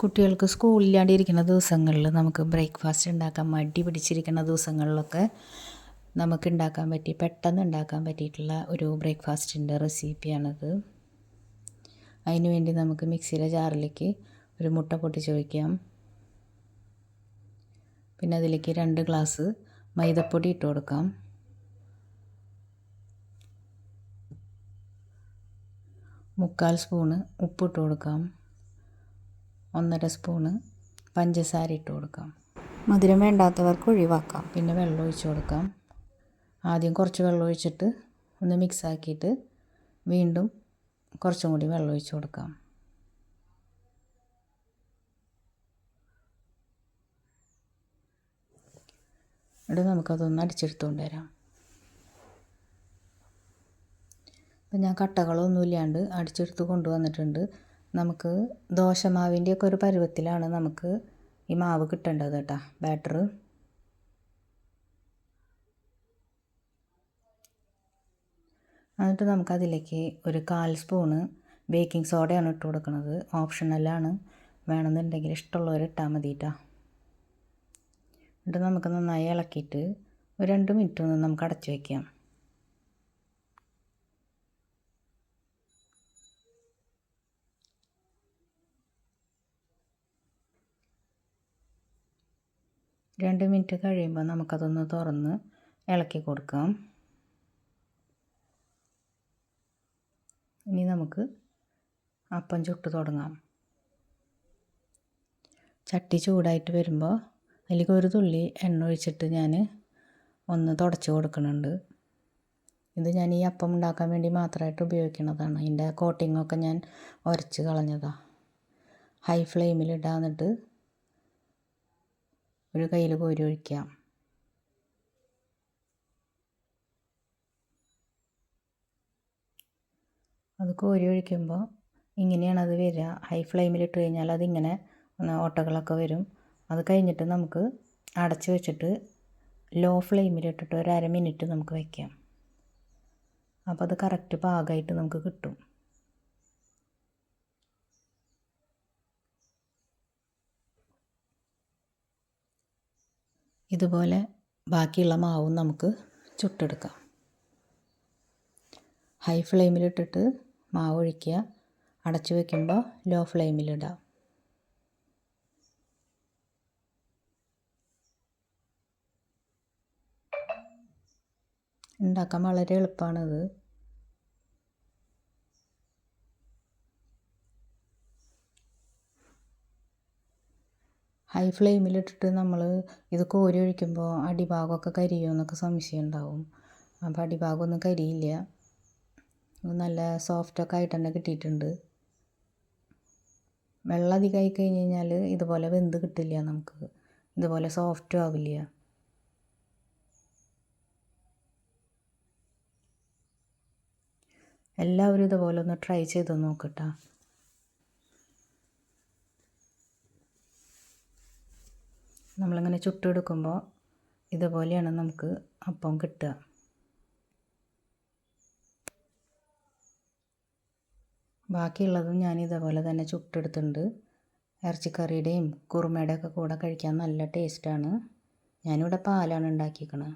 കുട്ടികൾക്ക് സ്കൂളില്ലാണ്ടിരിക്കുന്ന ദിവസങ്ങളിൽ നമുക്ക് ബ്രേക്ക്ഫാസ്റ്റ് ഉണ്ടാക്കാൻ മടി പിടിച്ചിരിക്കുന്ന ദിവസങ്ങളിലൊക്കെ നമുക്ക് ഉണ്ടാക്കാൻ പറ്റി പെട്ടെന്ന് ഉണ്ടാക്കാൻ പറ്റിയിട്ടുള്ള ഒരു ബ്രേക്ക്ഫാസ്റ്റിന്റെ റെസിപ്പിയാണത്. അതിനുവേണ്ടി നമുക്ക് മിക്സിയിലെ ജാറിലേക്ക് ഒരു മുട്ട പൊട്ടിച്ച് വയ്ക്കാം പിന്നെ അതിലേക്ക് രണ്ട് ഗ്ലാസ് മൈദപ്പൊടി ഇട്ട് കൊടുക്കാം. മുക്കാൽ സ്പൂണ് ഉപ്പിട്ട് കൊടുക്കാം. ഒന്നര സ്പൂണ് പഞ്ചസാര ഇട്ട് കൊടുക്കാം. മധുരം വേണ്ടാത്തവർക്ക് ഒഴിവാക്കാം. പിന്നെ വെള്ളം ഒഴിച്ച് കൊടുക്കാം. ആദ്യം കുറച്ച് വെള്ളം ഒഴിച്ചിട്ട് ഒന്ന് മിക്സ് ആക്കിയിട്ട് വീണ്ടും കുറച്ചും കൂടി വെള്ളം ഒഴിച്ച് കൊടുക്കാം. ഇവിടെ നമുക്കതൊന്ന് അടിച്ചെടുത്തുകൊണ്ട് വരാം. അപ്പം ഞാൻ കട്ടകളൊന്നും ഇല്ലാണ്ട് അടിച്ചെടുത്ത് കൊണ്ടുവന്നിട്ടുണ്ട്. നമുക്ക് ദോശമാവിന്റെയൊക്കെ ഒരു പരുവത്തിലാണ് നമുക്ക് ഈ മാവ് കിട്ടേണ്ടത് കേട്ടോ. ബാറ്റർ എന്നിട്ട് നമുക്കതിലേക്ക് ഒരു കാൽ സ്പൂണ് ബേക്കിംഗ് സോഡയാണ് ഇട്ട് കൊടുക്കുന്നത് ഓപ്ഷണലാണ് വേണമെന്നുണ്ടെങ്കിൽ ഇഷ്ടമുള്ളവർ ഇട്ടാൽ മതി കേട്ടോ. എന്നിട്ട് നമുക്ക് നന്നായി ഇളക്കിയിട്ട് ഒരു രണ്ട് മിനിറ്റ് ഒന്ന് നമുക്ക് അടച്ചു വയ്ക്കാം രണ്ട് മിനിറ്റ് കഴിയുമ്പോൾ നമുക്കതൊന്ന് തുറന്ന് ഇളക്കി കൊടുക്കാം. ഇനി നമുക്ക് അപ്പം ചുട്ട് തുടങ്ങാം. ചട്ടി ചൂടായിട്ട് വരുമ്പോൾ അതിലേക്ക് ഒരു തുള്ളി എണ്ണ ഒഴിച്ചിട്ട് ഞാൻ ഒന്ന് തുടച്ച് കൊടുക്കുന്നുണ്ട്. ഇത് ഞാൻ ഈ അപ്പം ഉണ്ടാക്കാൻ വേണ്ടി മാത്രമായിട്ട് ഉപയോഗിക്കുന്നതാണ്. അതിന്റെ കോട്ടിങ്ങൊക്കെ ഞാൻ ഉരച്ച് കളഞ്ഞതാണ് ഹൈ ഫ്ലെയിമിൽ ഇടാന്നിട്ട് ഒരു കയ്യിൽ കോരി ഒഴിക്കാം. അത് കോരി ഒഴിക്കുമ്പോൾ ഇങ്ങനെയാണ് അത് വരിക. ഹൈ ഫ്ലെയിമിലിട്ട് കഴിഞ്ഞാൽ അതിങ്ങനെ ഓട്ടകളൊക്കെ വരും. അത് കഴിഞ്ഞിട്ട് നമുക്ക് അടച്ച് വെച്ചിട്ട് ലോ ഫ്ലെയിമിലിട്ടിട്ട് ഒരു അര മിനിറ്റ് നമുക്ക് വയ്ക്കാം അപ്പോൾ അത് കറക്റ്റ് പാകമായിട്ട് നമുക്ക് കിട്ടും. ഇതുപോലെ ബാക്കിയുള്ള മാവും നമുക്ക് ചുട്ടെടുക്കാം. ഹൈ ഫ്ലെയിമിലിട്ടിട്ട് മാവ് ഒഴിക്കുക. അടച്ചു വയ്ക്കുമ്പോൾ ലോ ഫ്ലെയിമിലിടാം ഉണ്ടാക്കാൻ വളരെ എളുപ്പമാണിത് ഹൈ ഫ്ലെയിമിലിട്ടിട്ട് നമ്മൾ ഇത് കോരി ഒഴിക്കുമ്പോൾ അടിഭാഗമൊക്കെ കരിയോ എന്നൊക്കെ സംശയം ഉണ്ടാവും അപ്പോൾ അടിഭാഗമൊന്നും കരിയില്ല നല്ല സോഫ്റ്റൊക്കെ ആയിട്ട് തന്നെ കിട്ടിയിട്ടുണ്ട്. വെള്ളം അധികമായി കഴിഞ്ഞ് കഴിഞ്ഞാൽ ഇതുപോലെ വെന്ത് കിട്ടില്ല നമുക്ക്. ഇതുപോലെ സോഫ്റ്റും ആവില്ല. എല്ലാവരും ഇതുപോലെ ഒന്ന് ട്രൈ ചെയ്ത് നോക്കട്ടോ നമ്മളിങ്ങനെ ചുട്ടെടുക്കുമ്പോൾ ഇതുപോലെയാണ് നമുക്ക് അപ്പം കിട്ടുക. ബാക്കിയുള്ളതും ഞാൻ ഇതേപോലെ തന്നെ ചുട്ടെടുത്തിട്ടുണ്ട്. ഇറച്ചിക്കറിയുടെയും കുറുമയുടെ ഒക്കെ കൂടെ കഴിക്കാൻ നല്ല ടേസ്റ്റാണ്. ഞാനിവിടെ പാലാണ് ഉണ്ടാക്കിയിരിക്കണത്